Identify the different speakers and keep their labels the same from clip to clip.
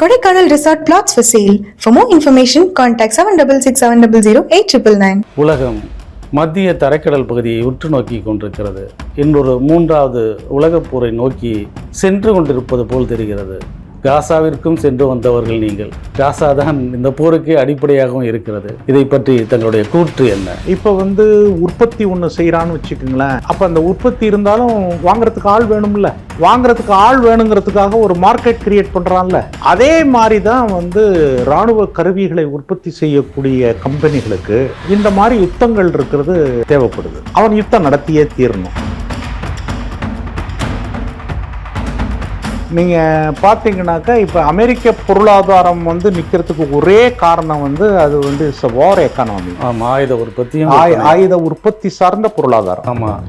Speaker 1: Kodaikanal resort flats for sale for more information contact seven double six seven double zero eight triple nine
Speaker 2: உலகம் மத்திய தரைக்கடல் பகுதியை உற்று நோக்கி கொண்டிருக்கிறது இன்னொரு மூன்றாவது உலகப்போரை நோக்கி சென்று கொண்டிருப்பது போல் தெரிகிறது காசாவிற்கும் சென்று வந்தவர்கள் நீங்கள் காசா தான் இந்த போருக்கு அடிப்படையாகவும் இருக்கிறது இதை பற்றி தங்களுடைய கூற்று என்ன
Speaker 3: இப்போ வந்து உற்பத்தி ஒன்று செய்கிறான்னு வச்சுக்கோங்களேன் அப்போ அந்த உற்பத்தி இருந்தாலும் வாங்குறதுக்கு ஆள் வேணும்ல வாங்குறதுக்கு ஆள் வேணுங்கிறதுக்காக ஒரு மார்க்கெட் கிரியேட் பண்ணுறான்ல அதே மாதிரி தான் வந்து இராணுவ கருவிகளை உற்பத்தி செய்யக்கூடிய கம்பெனிகளுக்கு இந்த மாதிரி யுத்தங்கள் இருக்கிறது தேவைப்படுது அவன் யுத்தம் நடத்தியே தீரணும் நீங்கள் பார்த்தீங்கன்னாக்கா இப்போ அமெரிக்க பொருளாதாரம் வந்து நிற்கிறதுக்கு ஒரே காரணம் வந்து அது வந்து இட்ஸ் வார் எக்கானமி
Speaker 2: ஆமாம் ஆயுத உற்பத்தியும்
Speaker 3: ஆயுத உற்பத்தி சார்ந்த பொருளாதாரம் ஆமாம்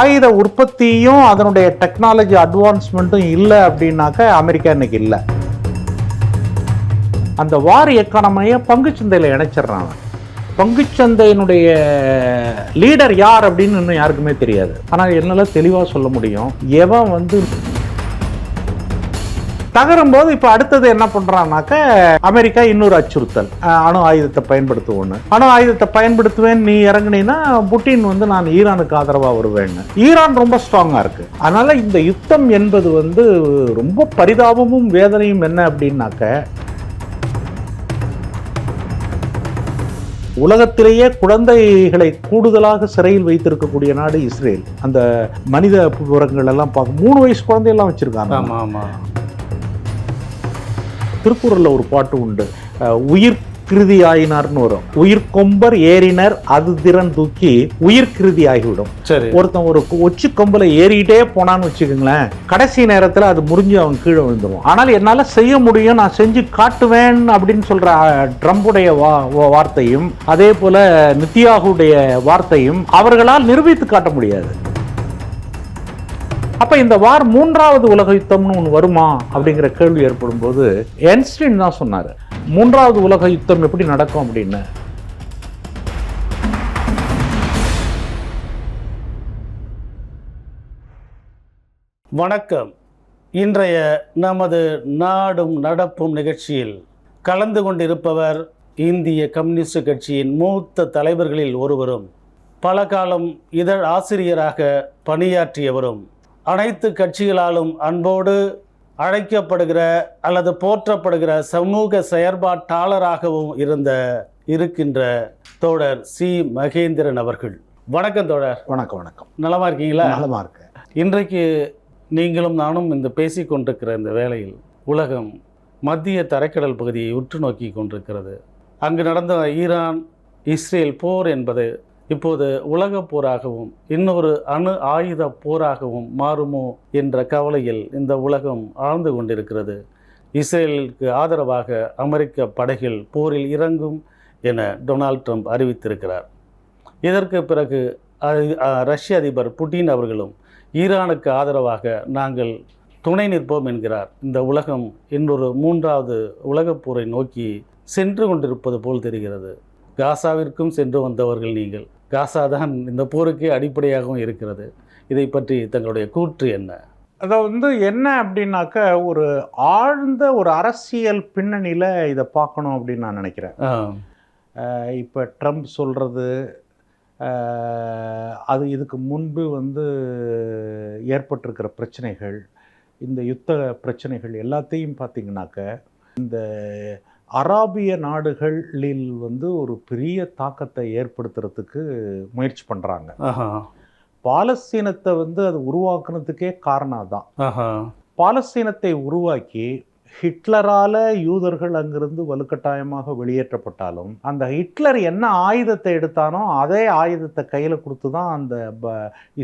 Speaker 3: ஆயுத உற்பத்தியும் அதனுடைய டெக்னாலஜி அட்வான்ஸ்மெண்ட்டும் இல்லை அப்படின்னாக்கா அமெரிக்கா இன்னைக்கு இல்லை அந்த வார் எக்கானமியை பங்குச்சந்தையில் இணைச்சிடுறாங்க பங்குச்சந்தையினுடைய லீடர் யார் அப்படின்னு இன்னும் யாருக்குமே தெரியாது ஆனால் என்னால் தெளிவாக சொல்ல முடியும் எவன் வந்து தகரும் போது இப்போ அடுத்தது என்ன பண்ணுறான்னாக்க அமெரிக்கா இன்னொரு அச்சுறுத்தல் அணு ஆயுதத்தை பயன்படுத்துவோன்னு அணு ஆயுதத்தை பயன்படுத்துவேன் நீ இறங்குனீன்னா புட்டின் வந்து நான் ஈரானுக்கு ஆதரவாக வருவேன் ஈரான் ரொம்ப ஸ்ட்ராங்காக இருக்குது அதனால் இந்த யுத்தம் என்பது வந்து ரொம்ப பரிதாபமும் வேதனையும் என்ன அப்படின்னாக்க உலகத்திலேயே குழந்தைகளை கூடுதலாக சிறையில் வைத்திருக்கக்கூடிய நாடு இஸ்ரேல் அந்த மனித புரங்கள் எல்லாம் பார்க்க மூணு வயசு குழந்தையெல்லாம் வச்சிருக்காங்க ஆமா ஆமா திருக்குறளில் ஒரு பாட்டு உண்டு உயிர் கிருதி ஆயினார்னு வரும் உயிர் கொம்பர் ஏறினர் அது திறன் தூக்கி உயிர் கிருதி ஆகிவிடும் ஒருத்தன் ஒரு ஒச்சு கொம்பல ஏறிக்கிட்டே போனான்னு வச்சுக்கோங்களேன் கடைசி நேரத்தில் அது முறிஞ்சு அவன் கீழே விழுந்துடும் ஆனால் என்னால் செய்ய முடியும் நான் செஞ்சு காட்டுவேன் அப்படின்னு சொல்ற ட்ரம்புடைய வார்த்தையும் அதே போல நித்யாகுடைய வார்த்தையும் அவர்களால் நிரூபித்து காட்ட முடியாது அப்போ இந்த வார் மூன்றாவது உலக யுத்தம்னு ஒன்று வருமா அப்படிங்கிற கேள்வி ஏற்படும் போது என்ஸ்டின் தான் சொன்னார் மூன்றாவது உலக யுத்தம் எப்படி நடக்கும் அப்படின்னு
Speaker 4: வணக்கம் இன்றைய நமது நாடும் நடப்பும் நிகழ்ச்சியில் கலந்து கொண்டிருப்பவர் இந்திய கம்யூனிஸ்ட் கட்சியின் மூத்த தலைவர்களில் ஒருவரும் பல காலம் இதழ் ஆசிரியராக பணியாற்றியவரும் அனைத்து கட்சிகளாலும் அன்போடு அழைக்கப்படுகிற அல்லது போற்றப்படுகிற சமூக செயற்பாட்டாளராகவும் இருந்த இருக்கின்ற தோழர் சி மகேந்திரன் அவர்கள் வணக்கம் தோழர் வணக்கம் வணக்கம் நலமா இருக்கீங்களா நலமா இருக்க இன்றைக்கு நீங்களும் நானும் இந்த பேசி கொண்டிருக்கிற இந்த வேளையில் உலகம் மத்திய தரைக்கடல் பகுதியை உற்று நோக்கி கொண்டிருக்கிறது அங்கு நடந்த ஈரான் இஸ்ரேல் போர் என்பது இப்போது உலக போராகவும் இன்னொரு அணு ஆயுத போராகவும் மாறுமோ என்ற கவலையில் இந்த உலகம் ஆழ்ந்து கொண்டிருக்கிறது இஸ்ரேலுக்கு ஆதரவாக அமெரிக்க படைகள் போரில் இறங்கும் என டொனால்ட் ட்ரம்ப் அறிவித்திருக்கிறார் இதற்கு பிறகு ரஷ்ய அதிபர் புட்டின் அவர்களும் ஈரானுக்கு ஆதரவாக நாங்கள் துணை நிற்போம் என்கிறார் இந்த உலகம் இன்னொரு மூன்றாவது உலகப் போரை நோக்கி சென்று கொண்டிருப்பது போல் தெரிகிறது காசாவிற்கும் சென்று வந்தவர்கள் நீங்கள் காசா தான் இந்த போருக்கு அடிப்படையாகவும் இருக்கிறது இதை பற்றி தங்களுடைய கூற்று என்ன
Speaker 3: அதை வந்து என்ன அப்படின்னாக்க ஒரு ஆழ்ந்த ஒரு அரசியல் பின்னணியில் இதை பார்க்கணும் அப்படின்னு நான் நினைக்கிறேன் இப்போ ட்ரம்ப் சொல்கிறது அது இதுக்கு முன்பு வந்து ஏற்பட்டிருக்கிற பிரச்சனைகள் இந்த யுத்த பிரச்சனைகள் எல்லாத்தையும் பார்த்திங்கனாக்க இந்த அராபிய நாடுகளில் வந்து ஒரு பெரிய தாக்கத்தை ஏற்படுத்துறதுக்கு முயற்சி பண்ணுறாங்க பாலஸ்தீனத்தை வந்து அது உருவாக்குனதுக்கே காரணம் தான் பாலஸ்தீனத்தை உருவாக்கி ஹிட்லரால் யூதர்கள் அங்கிருந்து வலுக்கட்டாயமாக வெளியேற்றப்பட்டாலும் அந்த ஹிட்லர் என்ன ஆயுதத்தை எடுத்தானோ அதே ஆயுதத்தை கையில் கொடுத்து தான் அந்த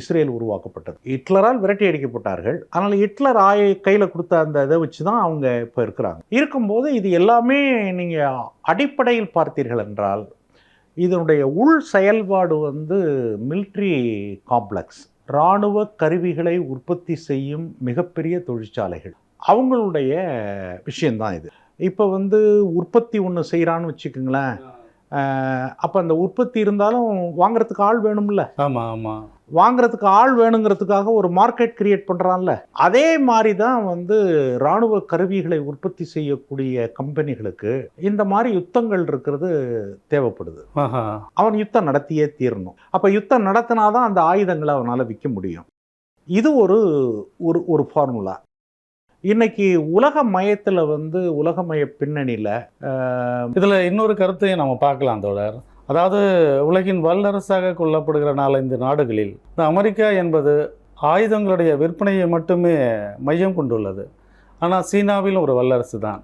Speaker 3: இஸ்ரேல் உருவாக்கப்பட்டது ஹிட்லரால் விரட்டி அடிக்கப்பட்டார்கள் ஆனால் ஹிட்லர் ஆய கையில் கொடுத்த அந்த இதை வச்சு தான் அவங்க இப்போ இருக்கிறாங்க இருக்கும்போது இது எல்லாமே நீங்கள் அடிப்படையில் பார்த்தீர்கள் என்றால் இதனுடைய உள் செயல்பாடு வந்து மிலிட்ரி காம்ப்ளெக்ஸ் இராணுவ கருவிகளை உற்பத்தி செய்யும் மிகப்பெரிய தொழிற்சாலைகள் அவங்களுடைய விஷயந்தான் இது இப்போ வந்து உற்பத்தி ஒன்று செய்கிறான்னு வச்சுக்கோங்களேன் அப்போ அந்த உற்பத்தி இருந்தாலும் வாங்குறதுக்கு ஆள் வேணும்ல
Speaker 2: ஆமாம் ஆமாம்
Speaker 3: வாங்குறதுக்கு ஆள் வேணுங்கிறதுக்காக ஒரு மார்க்கெட் கிரியேட் பண்ணுறான்ல அதே மாதிரி தான் வந்து இராணுவ கருவிகளை உற்பத்தி செய்யக்கூடிய கம்பெனிகளுக்கு இந்த மாதிரி யுத்தங்கள் இருக்கிறது தேவைப்படுது அவன் யுத்தம் நடத்தியே தீரணும் அப்போ யுத்தம் நடத்தினாதான் அந்த ஆயுதங்களை அவனால் விற்க முடியும் இது ஒரு ஒரு ஒரு ஃபார்முலா இன்னைக்கு உலக மயத்தில் வந்து உலகமய பின்னணியில் இதில் இன்னொரு கருத்தையும் நம்ம பார்க்கலாம் தோழர் அதாவது உலகின் வல்லரசாக கொள்ளப்படுகிற நாலஞ்சு நாடுகளில் இந்த அமெரிக்கா என்பது ஆயுதங்களுடைய விற்பனையை மட்டுமே மையம் கொண்டுள்ளது ஆனால் சீனாவில் ஒரு வல்லரசு தான்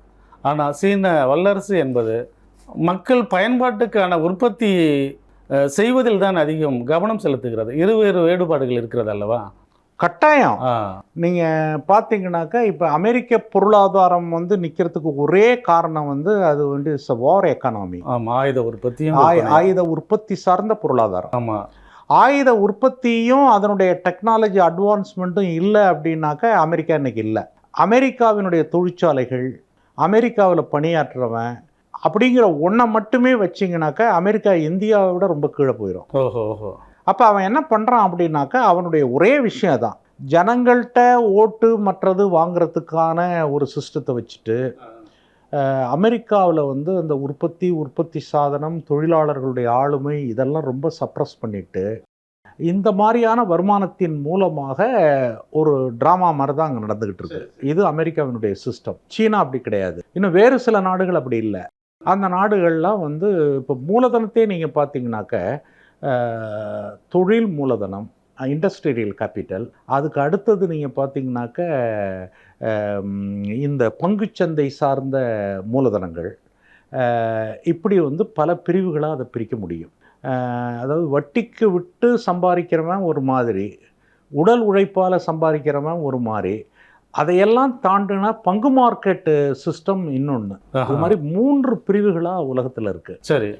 Speaker 3: ஆனால் சீன வல்லரசு என்பது மக்கள் பயன்பாட்டுக்கான உற்பத்தி செய்வதில் தான் அதிகம் கவனம் செலுத்துகிறது இருவேறு வேறுபாடுகள் இருக்கிறது அல்லவா கட்டாயம் நீங்கள் பாத்தீங்கன்னாக்கா இப்போ அமெரிக்க பொருளாதாரம் வந்து நிற்கிறதுக்கு ஒரே காரணம் வந்து அது வந்து வார் எக்கானமி
Speaker 2: ஆமாம் ஆயுத உற்பத்தி
Speaker 3: ஆயுத உற்பத்தி சார்ந்த பொருளாதாரம் ஆமாம் ஆயுத உற்பத்தியும் அதனுடைய டெக்னாலஜி அட்வான்ஸ்மெண்ட்டும் இல்லை அப்படின்னாக்கா அமெரிக்கா இன்னைக்கு இல்லை அமெரிக்காவினுடைய தொழிற்சாலைகள் அமெரிக்காவில் பணியாற்றுறவன் அப்படிங்கிற ஒன்றை மட்டுமே வச்சிங்கனாக்கா அமெரிக்கா இந்தியாவை விட ரொம்ப கீழே போயிடும் ஓஹோ அப்போ அவன் என்ன பண்ணுறான் அப்படின்னாக்கா அவனுடைய ஒரே விஷயம் தான் ஜனங்கள்கிட்ட ஓட்டு மற்றது வாங்கிறதுக்கான ஒரு சிஸ்டத்தை வச்சுட்டு அமெரிக்காவில் வந்து அந்த உற்பத்தி உற்பத்தி சாதனம் தொழிலாளர்களுடைய ஆளுமை இதெல்லாம் ரொம்ப சப்ரஸ் பண்ணிட்டு இந்த மாதிரியான வருமானத்தின் மூலமாக ஒரு ட்ராமா மாதிரி தான் அங்கே நடந்துக்கிட்டு இருக்கு இது அமெரிக்காவினுடைய சிஸ்டம் சீனா அப்படி கிடையாது இன்னும் வேறு சில நாடுகள் அப்படி இல்லை அந்த நாடுகள்லாம் வந்து இப்போ மூலதனத்தையே நீங்கள் பார்த்தீங்கன்னாக்க தொழில் மூலதனம் இண்டஸ்ட்ரியல் கேபிட்டல் அதுக்கு அடுத்தது நீங்கள் பார்த்தீங்கன்னாக்க இந்த பங்குச்சந்தை சார்ந்த மூலதனங்கள் இப்படி வந்து பல பிரிவுகளாக அதை பிரிக்க முடியும் அதாவது வட்டிக்கு விட்டு சம்பாதிக்கிறவன் ஒரு மாதிரி உடல் உழைப்பால் சம்பாதிக்கிறவன் ஒரு மாதிரி அதையெல்லாம் தாண்டினா பங்கு மார்க்கெட்டு சிஸ்டம் இன்னொன்று அது மாதிரி மூன்று பிரிவுகளாக உலகத்தில் இருக்குது சரி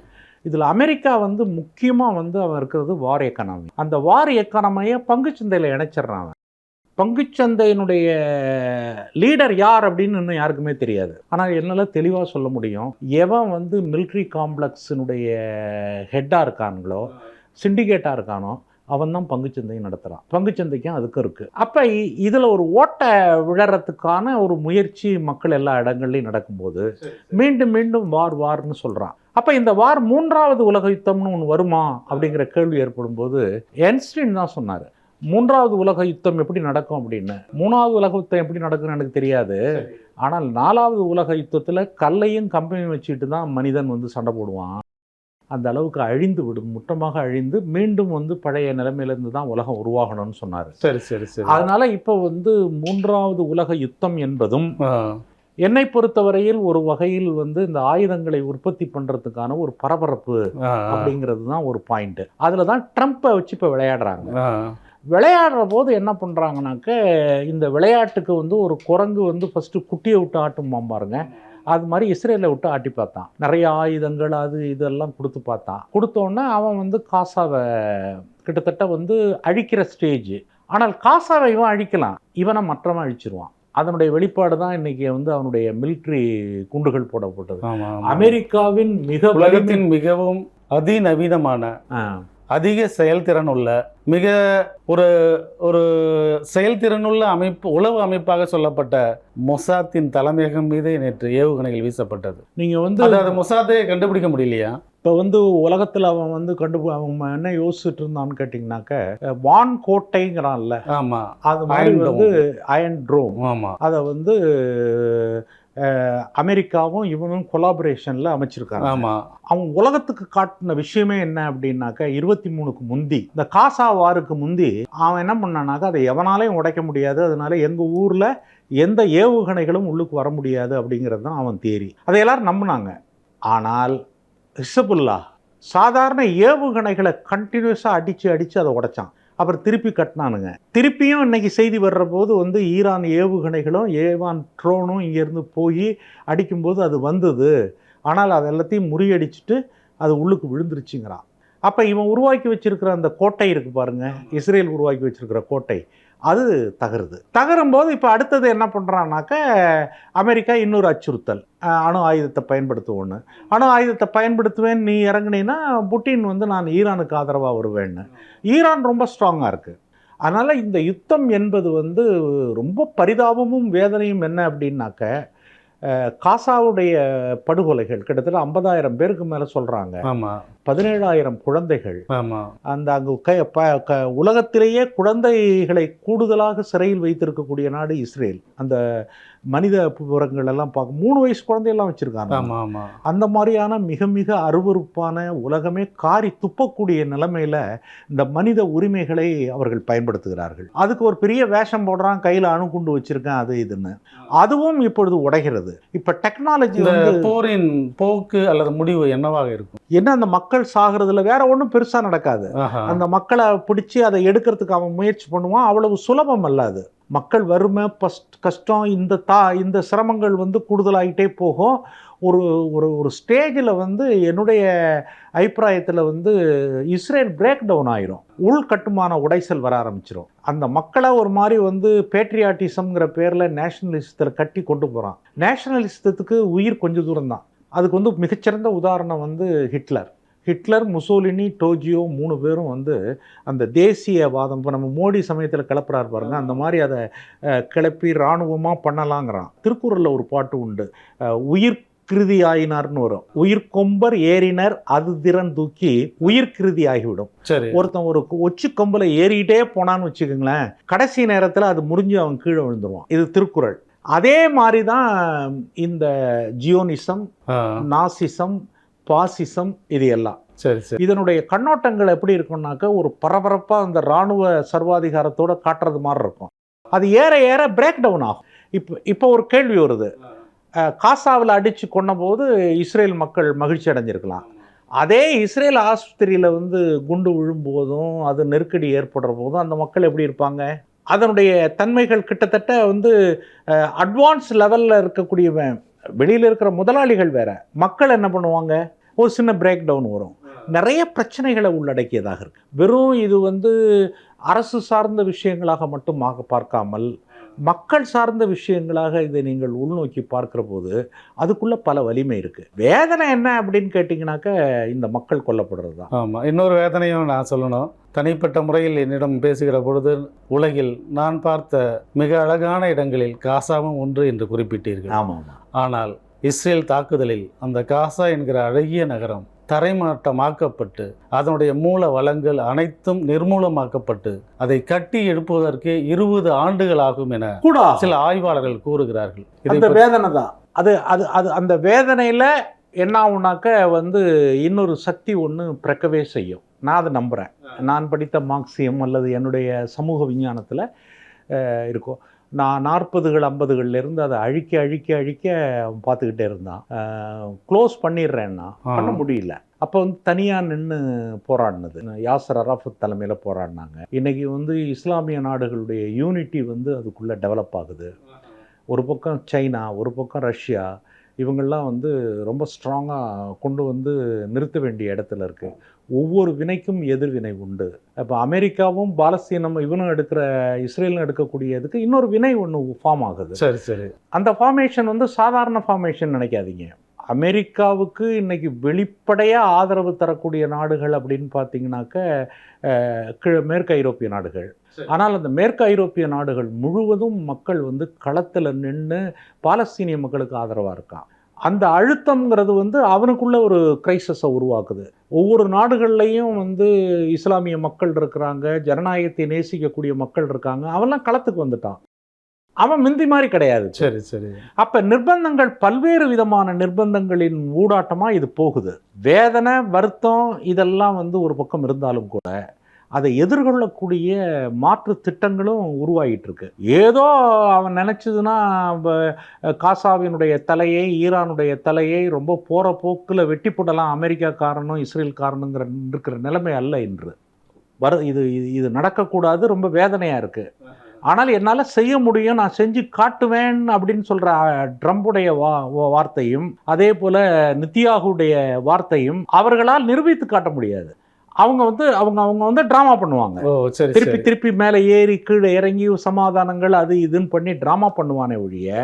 Speaker 3: இதில் அமெரிக்கா வந்து முக்கியமாக வந்து அவன் இருக்கிறது வார் எக்கானமி அந்த வார் எக்கானமியை பங்குச்சந்தையில் இணைச்சிட்றான் பங்குச்சந்தையினுடைய லீடர் யார் அப்படின்னு இன்னும் யாருக்குமே தெரியாது ஆனால் என்னால் தெளிவாக சொல்ல முடியும் எவன் வந்து மிலிட்ரி காம்ப்ளெக்ஸினுடைய ஹெட்டாக இருக்கானுங்களோ சிண்டிகேட்டாக இருக்கானோ அவன் தான் பங்குச்சந்தையை நடத்துகிறான் பங்குச்சந்தைக்கும் அதுக்கு இருக்குது அப்போ இதில் ஒரு ஓட்டை விழறதுக்கான ஒரு முயற்சி மக்கள் எல்லா இடங்கள்லையும் நடக்கும்போது மீண்டும் மீண்டும் வார் வார்னு சொல்கிறான் அப்போ இந்த வார் மூன்றாவது உலக யுத்தம்னு ஒன்று வருமா அப்படிங்கிற கேள்வி ஏற்படும் போது என்ஸ்டின் தான் சொன்னார் மூன்றாவது உலக யுத்தம் எப்படி நடக்கும் அப்படின்னு மூணாவது உலக யுத்தம் எப்படி நடக்கும்னு எனக்கு தெரியாது ஆனால் நாலாவது உலக யுத்தத்தில் கல்லையும் கம்பெனியும் வச்சுட்டு தான் மனிதன் வந்து சண்டை போடுவான் அந்த அளவுக்கு அழிந்து விடும் முற்றமாக அழிந்து மீண்டும் வந்து பழைய நிலைமையிலேருந்து தான் உலகம் உருவாகணும்னு சொன்னார்
Speaker 2: சரி சரி சரி
Speaker 3: அதனால் இப்போ வந்து மூன்றாவது உலக யுத்தம் என்பதும் என்னை பொறுத்தவரையில் ஒரு வகையில் வந்து இந்த ஆயுதங்களை உற்பத்தி பண்ணுறதுக்கான ஒரு பரபரப்பு அப்படிங்கிறது தான் ஒரு பாயிண்ட்டு அதில் தான் ட்ரம்ப்பை வச்சு இப்போ விளையாடுறாங்க விளையாடுற போது என்ன பண்ணுறாங்கனாக்க இந்த விளையாட்டுக்கு வந்து ஒரு குரங்கு வந்து ஃபஸ்ட்டு குட்டியை விட்டு ஆட்டும் பாருங்க அது மாதிரி இஸ்ரேலை விட்டு ஆட்டி பார்த்தான் நிறைய ஆயுதங்கள் அது இதெல்லாம் கொடுத்து பார்த்தான் கொடுத்தோன்னே அவன் வந்து காசாவை கிட்டத்தட்ட வந்து அழிக்கிற ஸ்டேஜ் ஆனால் காசாவை இவன் அழிக்கலாம் இவனை மற்றவன் அழிச்சிருவான் அதனுடைய வெளிப்பாடு தான் இன்னைக்கு வந்து அவனுடைய மிலிட்ரி குண்டுகள் போடப்பட்டது அமெரிக்காவின் மிக
Speaker 2: உலகத்தின் மிகவும் அதிநவீனமான அதிக செயல்திறன் உள்ள மிக ஒரு ஒரு செயல்திறனுள்ள அமைப்பு உளவு அமைப்பாக சொல்லப்பட்ட மொசாத்தின் தலைமையகம் மீது நேற்று ஏவுகணைகள் வீசப்பட்டது நீங்கள் வந்து அதாவது மொசாத்தை கண்டுபிடிக்க முடியலையா
Speaker 3: இப்போ வந்து உலகத்தில் அவன் வந்து கண்டு அவன் என்ன யோசிச்சுட்டு இருந்தான்னு கேட்டிங்கனாக்க வான் கோட்டைங்கிறான்ல ஆமாம் அது மாதிரி வந்து அயன் ட்ரோம் ஆமாம் அதை வந்து அமெரிக்காவும் இவனும் கொலாபரேஷனில் அமைச்சிருக்காங்க ஆமாம் அவங்க உலகத்துக்கு காட்டின விஷயமே என்ன அப்படின்னாக்கா இருபத்தி மூணுக்கு முந்தி இந்த காசா வாருக்கு முந்தி அவன் என்ன பண்ணானாக்கா அதை எவனாலையும் உடைக்க முடியாது அதனால எங்கள் ஊரில் எந்த ஏவுகணைகளும் உள்ளுக்கு வர முடியாது அப்படிங்கிறது தான் அவன் தேரி அதை எல்லாரும் நம்பினாங்க ஆனால் ஹிசபுல்லா சாதாரண ஏவுகணைகளை கண்டினியூஸாக அடித்து அடித்து அதை உடைச்சான் அப்புறம் திருப்பி கட்டினானுங்க திருப்பியும் இன்னைக்கு செய்தி வர்ற போது வந்து ஈரான் ஏவுகணைகளும் ஏவான் ட்ரோனும் இங்கேருந்து போய் அடிக்கும்போது அது வந்தது ஆனால் அது எல்லாத்தையும் முறியடிச்சுட்டு அது உள்ளுக்கு விழுந்துருச்சுங்கிறான் அப்போ இவன் உருவாக்கி வச்சிருக்கிற அந்த கோட்டை இருக்குது பாருங்கள் இஸ்ரேல் உருவாக்கி வச்சிருக்கிற கோட்டை அது தகருது தகரும் போது இப்போ அடுத்தது என்ன பண்ணுறான்னாக்க அமெரிக்கா இன்னொரு அச்சுறுத்தல் அணு ஆயுதத்தை பயன்படுத்துவோன்னு அணு ஆயுதத்தை பயன்படுத்துவேன் நீ இறங்குனீன்னா புட்டின் வந்து நான் ஈரானுக்கு ஆதரவாக வருவேன்னு ஈரான் ரொம்ப ஸ்ட்ராங்காக இருக்குது அதனால் இந்த யுத்தம் என்பது வந்து ரொம்ப பரிதாபமும் வேதனையும் என்ன அப்படின்னாக்க காசாவுடைய படுகொலைகள் கிட்டத்தட்ட ஐம்பதாயிரம் பேருக்கு மேலே சொல்கிறாங்க ஆமாம் பதினேழாயிரம் குழந்தைகள் அந்த அங்கு உலகத்திலேயே குழந்தைகளை கூடுதலாக சிறையில் வைத்திருக்கக்கூடிய நாடு இஸ்ரேல் அந்த மனித புறங்கள் எல்லாம் பார்க்க மூணு வயசு குழந்தையெல்லாம் வச்சிருக்காங்க அந்த மாதிரியான மிக மிக அருவறுப்பான உலகமே காரி துப்பக்கூடிய நிலைமையில இந்த மனித உரிமைகளை அவர்கள் பயன்படுத்துகிறார்கள் அதுக்கு ஒரு பெரிய வேஷம் போடுறான் கையில் அணுகுண்டு வச்சிருக்கேன் அது இதுன்னு அதுவும் இப்பொழுது உடைகிறது இப்போ டெக்னாலஜி
Speaker 2: போரின் போக்கு அல்லது முடிவு என்னவாக இருக்கும்
Speaker 3: என்ன அந்த மக்கள் மக்கள் சாகிறதுல வேற ஒன்றும் பெருசா நடக்காது அந்த மக்களை பிடிச்சி அதை எடுக்கிறதுக்கு அவன் முயற்சி பண்ணுவான் அவ்வளவு சுலபம் அல்ல அது மக்கள் வறுமை கஷ்டம் இந்த தா இந்த சிரமங்கள் வந்து கூடுதலாகிட்டே போகும் ஒரு ஒரு ஒரு ஸ்டேஜில் வந்து என்னுடைய அபிப்பிராயத்தில் வந்து இஸ்ரேல் பிரேக் டவுன் ஆயிரும் உள்கட்டுமான உடைசல் வர ஆரம்பிச்சிடும் அந்த மக்களை ஒரு மாதிரி வந்து பேட்ரியாட்டிசம்ங்கிற பேரில் நேஷனலிசத்தில் கட்டி கொண்டு போகிறான் நேஷனலிசத்துக்கு உயிர் கொஞ்சம் தூரம் தான் அதுக்கு வந்து மிகச்சிறந்த உதாரணம் வந்து ஹிட்லர் ஹிட்லர் முசோலினி டோஜியோ மூணு பேரும் வந்து அந்த தேசியவாதம் இப்போ நம்ம மோடி சமயத்தில் கிளப்புறாரு பாருங்கள் அந்த மாதிரி அதை கிளப்பி இராணுவமாக பண்ணலாங்கிறான் திருக்குறளில் ஒரு பாட்டு உண்டு உயிர் கிருதி ஆயினார்னு வரும் உயிர் கொம்பர் ஏறினர் அது திறன் தூக்கி உயிர் கிருதி ஆகிவிடும் சரி ஒருத்தன் ஒரு ஒச்சு கொம்பில் ஏறிக்கிட்டே போனான்னு வச்சுக்கோங்களேன் கடைசி நேரத்தில் அது முடிஞ்சு அவன் கீழே விழுந்துருவான் இது திருக்குறள் அதே மாதிரி தான் இந்த ஜியோனிசம் நாசிசம் பாசிசம் இது எல்லாம் சரி சரி இதனுடைய கண்ணோட்டங்கள் எப்படி இருக்கும்னாக்க ஒரு பரபரப்பாக அந்த இராணுவ சர்வாதிகாரத்தோடு காட்டுறது மாதிரி இருக்கும் அது ஏற ஏற பிரேக் டவுன் ஆகும் இப்போ இப்போ ஒரு கேள்வி வருது காசாவில் அடித்து போது இஸ்ரேல் மக்கள் மகிழ்ச்சி அடைஞ்சிருக்கலாம் அதே இஸ்ரேல் ஆஸ்பத்திரியில் வந்து குண்டு விழும்போதும் அது நெருக்கடி ஏற்படுற போதும் அந்த மக்கள் எப்படி இருப்பாங்க அதனுடைய தன்மைகள் கிட்டத்தட்ட வந்து அட்வான்ஸ் லெவலில் இருக்கக்கூடிய வெளியில் இருக்கிற முதலாளிகள் வேற மக்கள் என்ன பண்ணுவாங்க ஒரு சின்ன பிரேக் டவுன் வரும் நிறைய பிரச்சனைகளை உள்ளடக்கியதாக இருக்குது வெறும் இது வந்து அரசு சார்ந்த விஷயங்களாக மட்டும் பார்க்காமல் மக்கள் சார்ந்த விஷயங்களாக இதை நீங்கள் உள்நோக்கி பார்க்குற போது அதுக்குள்ளே பல வலிமை இருக்குது வேதனை என்ன அப்படின்னு கேட்டிங்கனாக்க இந்த மக்கள் கொல்லப்படுறது தான்
Speaker 2: ஆமாம் இன்னொரு வேதனையும் நான் சொல்லணும் தனிப்பட்ட முறையில் என்னிடம் பேசுகிற பொழுது உலகில் நான் பார்த்த மிக அழகான இடங்களில் காசாவும் ஒன்று என்று குறிப்பிட்டீர்கள் ஆனால் இஸ்ரேல் தாக்குதலில் அந்த காசா என்கிற அழகிய நகரம் தரைமாட்டமாக்கப்பட்டு அதனுடைய மூல வளங்கள் அனைத்தும் நிர்மூலமாக்கப்பட்டு அதை கட்டி எழுப்புவதற்கு இருபது ஆண்டுகள் ஆகும் என கூட சில ஆய்வாளர்கள் கூறுகிறார்கள்
Speaker 3: இந்த வேதனை தான் அது அது அது அந்த வேதனையில் என்ன ஆகுனாக்க வந்து இன்னொரு சக்தி ஒன்று பிறக்கவே செய்யும் நான் அதை நம்புகிறேன் நான் படித்த மார்க்சியம் அல்லது என்னுடைய சமூக விஞ்ஞானத்தில் இருக்கும் நான் நாற்பதுகள் ஐம்பதுகள்லேருந்து அதை அழிக்க அழிக்க அழிக்க பார்த்துக்கிட்டே இருந்தான் க்ளோஸ் பண்ணிடுறேன்னா பண்ண முடியல அப்போ வந்து தனியாக நின்று போராடினது யாசர் அராஃபத் தலைமையில் போராடினாங்க இன்றைக்கி வந்து இஸ்லாமிய நாடுகளுடைய யூனிட்டி வந்து அதுக்குள்ளே டெவலப் ஆகுது ஒரு பக்கம் சைனா ஒரு பக்கம் ரஷ்யா இவங்கள்லாம் வந்து ரொம்ப ஸ்ட்ராங்காக கொண்டு வந்து நிறுத்த வேண்டிய இடத்துல இருக்குது ஒவ்வொரு வினைக்கும் எதிர்வினை உண்டு இப்போ அமெரிக்காவும் பாலஸ்தீனம் இவனும் எடுக்கிற இஸ்ரேலும் எடுக்கக்கூடியதுக்கு இன்னொரு வினை ஒன்று ஃபார்ம் ஆகுது சரி சரி அந்த ஃபார்மேஷன் வந்து சாதாரண ஃபார்மேஷன் நினைக்காதீங்க அமெரிக்காவுக்கு இன்னைக்கு வெளிப்படையாக ஆதரவு தரக்கூடிய நாடுகள் அப்படின்னு பார்த்தீங்கன்னாக்க கிழ மேற்கு ஐரோப்பிய நாடுகள் ஆனால் அந்த மேற்கு ஐரோப்பிய நாடுகள் முழுவதும் மக்கள் வந்து களத்தில் நின்று பாலஸ்தீனிய மக்களுக்கு ஆதரவாக இருக்கான் அந்த அழுத்தம்ங்கிறது வந்து அவனுக்குள்ள ஒரு கிரைசஸை உருவாக்குது ஒவ்வொரு நாடுகள்லையும் வந்து இஸ்லாமிய மக்கள் இருக்கிறாங்க ஜனநாயகத்தை நேசிக்கக்கூடிய மக்கள் இருக்காங்க அவெல்லாம் களத்துக்கு வந்துட்டான் அவன் மிந்தி மாதிரி கிடையாது சரி சரி அப்போ நிர்பந்தங்கள் பல்வேறு விதமான நிர்பந்தங்களின் ஊடாட்டமாக இது போகுது வேதனை வருத்தம் இதெல்லாம் வந்து ஒரு பக்கம் இருந்தாலும் கூட அதை எதிர்கொள்ளக்கூடிய மாற்று திட்டங்களும் உருவாகிட்டு இருக்கு ஏதோ அவன் நினச்சதுன்னா காசாவினுடைய தலையை ஈரானுடைய தலையை ரொம்ப போகிற போக்கில் வெட்டி போடலாம் இஸ்ரேல் காரணங்கிற இருக்கிற நிலைமை அல்ல இன்று வர இது இது நடக்கக்கூடாது ரொம்ப வேதனையாக இருக்குது ஆனால் என்னால் செய்ய முடியும் நான் செஞ்சு காட்டுவேன் அப்படின்னு சொல்கிற ட்ரம்புடைய வா வார்த்தையும் அதே போல் நித்தியாகுடைய வார்த்தையும் அவர்களால் நிரூபித்து காட்ட முடியாது அவங்க வந்து அவங்க அவங்க வந்து ட்ராமா பண்ணுவாங்க திருப்பி திருப்பி மேலே ஏறி கீழே இறங்கி சமாதானங்கள் அது இதுன்னு பண்ணி ட்ராமா பண்ணுவானே ஒழிய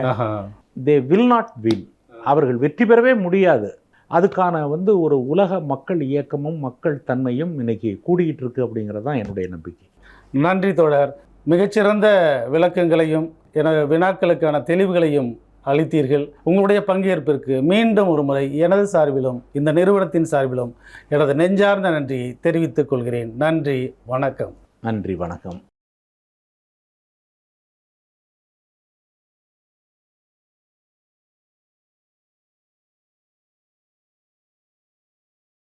Speaker 3: தே வில் நாட் வில் அவர்கள் வெற்றி பெறவே முடியாது அதுக்கான வந்து ஒரு உலக மக்கள் இயக்கமும் மக்கள் தன்மையும் இன்னைக்கு கூடிக்கிட்டு இருக்கு அப்படிங்கிறது தான் என்னுடைய நம்பிக்கை
Speaker 2: நன்றி தோழர் மிகச்சிறந்த விளக்கங்களையும் என வினாக்களுக்கான தெளிவுகளையும் அளித்தீர்கள் உங்களுடைய பங்கேற்பிற்கு மீண்டும் ஒரு முறை எனது சார்பிலும் இந்த நிறுவனத்தின் சார்பிலும் எனது நெஞ்சார்ந்த நன்றியை தெரிவித்துக் கொள்கிறேன் நன்றி வணக்கம்
Speaker 5: நன்றி வணக்கம்